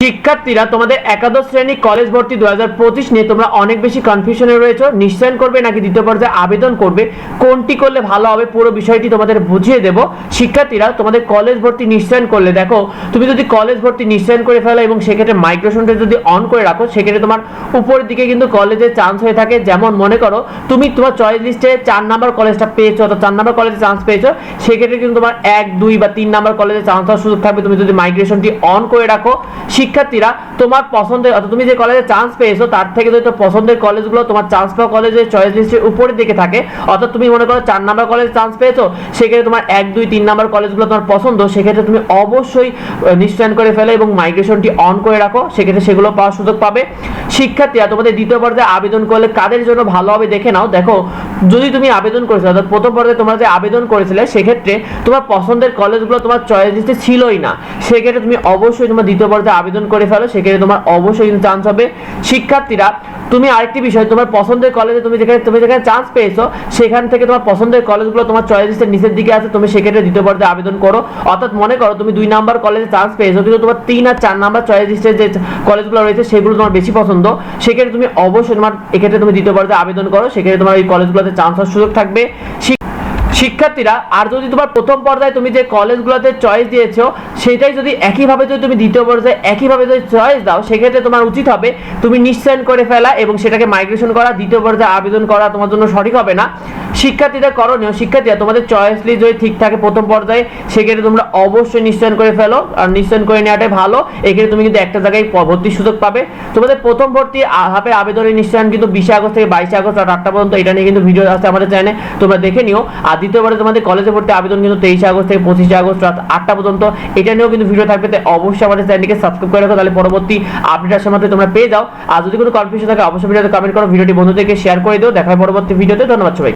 শিক্ষার্থীরা তোমাদের একাদশ শ্রেণি কলেজ ভর্তি দু হাজার পঁচিশ নিয়ে তোমরা অনেক বেশি কনফিউশনে রয়েছে। নিশ্চয়ন করবে নাকি দ্বিতীয় পর্যায়ে আবেদন করবে? কোনটি করলে ভালো হবে? পুরো বিষয়টি তোমাদের বুঝিয়ে দেব। শিক্ষার্থীরা তোমাদের কলেজ ভর্তি নিশ্চয়ন করলে। দেখো, তুমি যদি কলেজ ভর্তি নিশ্চয়ন করে ফেলো এবং সেক্ষেত্রে মাইগ্রেশনটা যদি অন করে রাখো, সেক্ষেত্রে তোমার উপরের দিকে কিন্তু কলেজের চান্স হয়ে থাকে। যেমন মনে করো, তুমি তোমার চয়েস লিস্টে চার নাম্বার কলেজটা পেয়েছ, অর্থাৎ চার নাম্বার কলেজে চান্স পেয়েছ। সেক্ষেত্রে কিন্তু তোমার এক, দুই বা তিন নাম্বার কলেজে চান্স হওয়ার সুযোগ থাকবে। তুমি যদি মাইগ্রেশনটি অন করে রাখো শিক্ষার্থীরা তোমার পছন্দের, অর্থাৎ তুমি যে কলেজে চান্স পেয়েছ, তার থেকে যদি পছন্দের কলেজগুলো তোমার চান্স পাওয়া কলেজের চয়েস লিস্টের উপরের দিকে থাকে, অর্থাৎ তুমি মনে করো চার নাম্বার কলেজ চান্স পেয়েছ, সেক্ষেত্রে তোমার এক, দুই, তিন নাম্বার কলেজগুলো তোমার পছন্দ, সেক্ষেত্রে তুমি অবশ্যই নিশ্চয়ন করে ফেলে এবং মাইগ্রেশনটি অন করে রাখো, সেক্ষেত্রে সেগুলো পাওয়ার সুযোগ পাবে। শিক্ষার্থীরা তোমাদের দ্বিতীয় পর্যায়ে আবেদন করলে কাদের জন্য ভালো হবে দেখে নাও। দেখো, যদি তুমি আবেদন করেছ, অর্থাৎ প্রথম পর্যায়ে তোমরা যে আবেদন করেছিলে, সেক্ষেত্রে তোমার পছন্দের কলেজগুলো তোমার চয়েস লিস্টে ছিলই না। সেক্ষেত্রে তুমি অবশ্যই তোমার দ্বিতীয় পর্যায়ে আবেদন করে ফেলো, সেক্ষেত্রে তোমার অবশ্যই চান্স হবে। শিক্ষার্থীরা, তুমি আরেকটি বিষয়, তোমার পছন্দের কলেজে তুমি যেখানে তুমি যেখানে চান্স পেয়েছ, সেখান থেকে তোমার পছন্দের কলেজগুলো তোমার চয়েস লিস্টের নিচের দিকে আছে, তুমি সেক্ষেত্রে দ্বিতীয় পর্যায়ে আবেদন করো। অর্থাৎ মনে করো, তুমি দুই নাম্বার কলেজে চান্স পেয়েছ, কিন্তু তোমার তিন আর চার নাম্বার চয়েস লিস্টের যে কলেজগুলো রয়েছে, সেগুলো তোমার বেশি পছন্দ। সেক্ষেত্রে তুমি অবশ্যই তোমার, এক্ষেত্রে তুমি দ্বিতীয় পর্যায়ে আবেদন করো, সেক্ষেত্রে তোমার এই কলেজগুলোতে চান্স হওয়ার সুযোগ থাকবে। শিক্ষার্থীরা, আর যদি তোমার প্রথম পর্যায়ে তুমি যে কলেজগুলোতে চয়েস দিয়েছ, সেটাই যদি একইভাবে যদি তুমি দ্বিতীয় পর্যায়ে একইভাবে যদি চয়েস দাও, সেক্ষেত্রে তোমার উচিত হবে তুমি নিশ্চয়ন করে ফেলা এবং সেটাকে মাইগ্রেশন করা, দ্বিতীয় পর্যায়ে আবেদন করা তোমার জন্য সঠিক হবে না। শিক্ষার্থীদের করণীয়, শিক্ষার্থীরা, তোমাদের চয়েস লিস্ট যদি ঠিক থাকে প্রথম পর্যায়ে, সেক্ষেত্রে তোমরা অবশ্যই নিশ্চয়ন করে ফেলো আর নিশ্চয়ন করে নেওয়াটাই ভালো। এক্ষেত্রে তুমি কিন্তু একটা জায়গায় ভর্তির সুযোগ পাবে। তোমাদের প্রথম ভর্তি হাফে আবেদনের নিশ্চয়ন কিন্তু বিশে আগস্ট থেকে বাইশে আগস্ট রাত আটটা পর্যন্ত, এটা নিয়ে কিন্তু ভিডিও আছে আমাদের চ্যানেলে তোমরা দেখে নিও। আর দ্বিতীয়বারে তোমাদের কলেজে ভর্তি আবেদন কিন্তু তেইশে আগস্ট থেকে পঁচিশে আগস্ট রাত আটটা পর্যন্ত, এটা নিয়েও কিন্তু ভিডিও থাকবে। তাই অবশ্যই আমাদের চ্যানেলকে সাবস্ক্রাইব করে রাখো, তাহলে পরবর্তী আপডেট আসার মাত্র তোমরা পেয়ে যাও। আর যদি কোনো কনফিউশন থাকে, অবশ্যই ভিডিওতে কমেন্ট করো, ভিডিওটি বন্ধুদেরকে শেয়ার করে দিও। দেখা পরবর্তী ভিডিওতে ধন্যবাদ সবাই